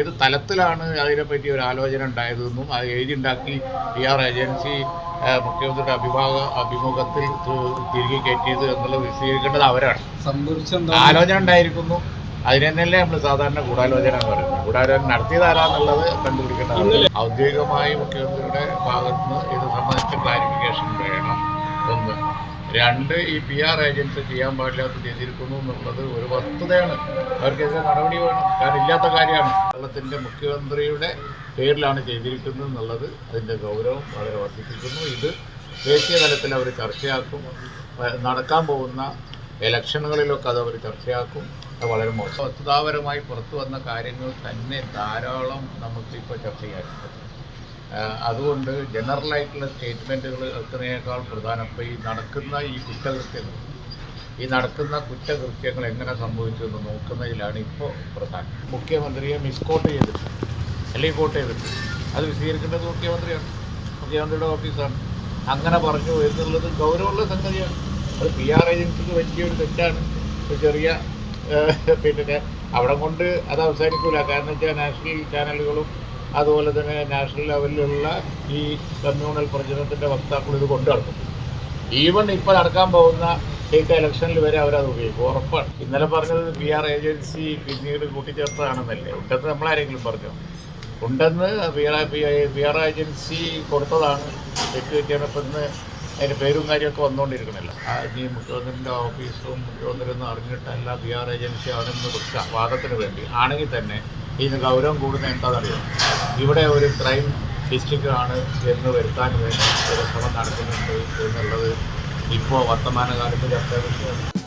ഏത് തലത്തിലാണ് അതിനെപ്പറ്റി ഒരു ആലോചന ഉണ്ടായതെന്നും അത് എഴുതിയുണ്ടാക്കി പി ആർ ഏജൻസി മുഖ്യമന്ത്രിയുടെ അഭിഭാഗ അഭിമുഖത്തിൽ തിരികെ കയറ്റിയത് എന്നുള്ളത് വിശദീകരിക്കേണ്ടത് അവരാണ്. ആലോചന ഉണ്ടായിരിക്കുന്നു. അതിനെ തന്നെയല്ലേ നമ്മൾ സാധാരണ ഗൂഢാലോചന എന്ന് പറയുന്നത്. ഗൂഢാലോചന നടത്തിയതാരാന്നുള്ളത് കണ്ടുപിടിക്കേണ്ടത് ഔദ്യോഗികമായി മുഖ്യമന്ത്രിയുടെ ഭാഗത്ത് നിന്ന് ഇത് സംബന്ധിച്ച ക്ലാരിഫിക്കേഷൻ വേണം. ഒന്ന് രണ്ട് ഈ പി ആർ ഏജൻസി ചെയ്യാൻ പാടില്ലാത്ത ചെയ്തിരിക്കുന്നു എന്നുള്ളത് ഒരു വസ്തുതയാണ്. അവർക്കെതിരെ നടപടി വേണം. കാരണം ഇല്ലാത്ത കാര്യമാണ്. കേരളത്തിന്റെ മുഖ്യമന്ത്രിയുടെ പേരിലാണ് ചെയ്തിരിക്കുന്നത് എന്നുള്ളത് അതിന്റെ ഗൗരവം വളരെ വർദ്ധിപ്പിക്കുന്നു. ഇത് ദേശീയ തലത്തിൽ അവർ ചർച്ചയാക്കും. നടക്കാൻ പോകുന്ന ഇലക്ഷനുകളിലൊക്കെ അത് അവർ ചർച്ചയാക്കും. അത് വളരെ മോശം. വസ്തുതാപരമായി പുറത്തു വന്ന കാര്യങ്ങൾ തന്നെ ധാരാളം നമുക്കിപ്പോൾ ചർച്ച ചെയ്യാൻ അതുകൊണ്ട് ജനറലായിട്ടുള്ള സ്റ്റേറ്റ്മെന്റുകൾ എത്തുന്നതിനേക്കാൾ പ്രധാനപ്പെട്ട ഈ നടക്കുന്ന ഈ കുറ്റകൃത്യങ്ങൾ ഈ നടക്കുന്ന കുറ്റകൃത്യങ്ങൾ എങ്ങനെ സംഭവിച്ചു എന്ന് നോക്കുന്നതിലാണ് ഇപ്പോൾ പ്രധാനം. മുഖ്യമന്ത്രിയെ മിസ്കോട്ട് ചെയ്തിട്ടുണ്ട്. അല്ലെങ്കിൽ കോട്ട് ചെയ്തിട്ടുണ്ട്. അത് വിശദീകരിക്കേണ്ടത് മുഖ്യമന്ത്രിയാണ്. മുഖ്യമന്ത്രിയുടെ ഓഫീസാണ് അങ്ങനെ പറഞ്ഞു എന്നുള്ളത് ഗൗരവമുള്ള സംഗതിയാണ്. അത് പി ആർ ഏജൻസിക്ക് വലിയൊരു തെറ്റാണ്. ഒരു ചെറിയ പിന്നെ അവിടെ കൊണ്ട് അത് അവസാനിക്കില്ല കാരണം വെച്ചാൽ നാഷണൽ ചാനലുകളും അതുപോലെ തന്നെ നാഷണൽ ലെവലിലുള്ള ഈ കമ്മ്യൂണൽ പ്രചരണത്തിന്റെ വക്താക്കൾ ഇത് കൊണ്ടു നടക്കും. ഈവൻ ഇപ്പോൾ നടക്കാൻ പോകുന്ന സ്റ്റേറ്റ് ഇലക്ഷനിൽ വരെ അവരത് ഉപയോഗിക്കും ഉറപ്പാണ്. ഇന്നലെ പറഞ്ഞത് പി ആർ ഏജൻസി പിന്നീട് കൂട്ടിച്ചേർത്തതാണെന്നല്ലേ? ഉണ്ടെന്ന് നമ്മളാരെങ്കിലും പറഞ്ഞു? ഉണ്ടെന്ന് P R P R agency കൊടുത്തതാണ്. തെറ്റ് ഇപ്പം ഇന്ന് അതിന്റെ പേരും കാര്യമൊക്കെ വന്നുകൊണ്ടിരിക്കണല്ലോ ഈ മുഖ്യമന്ത്രിന്റെ ഓഫീസും മുഖ്യമന്ത്രിയൊന്നും അറിഞ്ഞിട്ടല്ല പി ആർ ഏജൻസി ആണെന്ന് വാദത്തിന് വേണ്ടി. ആണെങ്കിൽ തന്നെ ഇതിന് ഗൗരവം കൂടുന്ന എന്താണെന്നറിയാം? ഇവിടെ ഒരു ക്രൈം ഡിസ്ട്രിക്റ്റ് ആണ് എന്ന് വരുത്താൻ വേണ്ടി ഒരു ശ്രമം നടക്കുന്നുണ്ട് എന്നുള്ളത് ഇപ്പോൾ വർത്തമാനകാലത്ത് ചർച്ചാ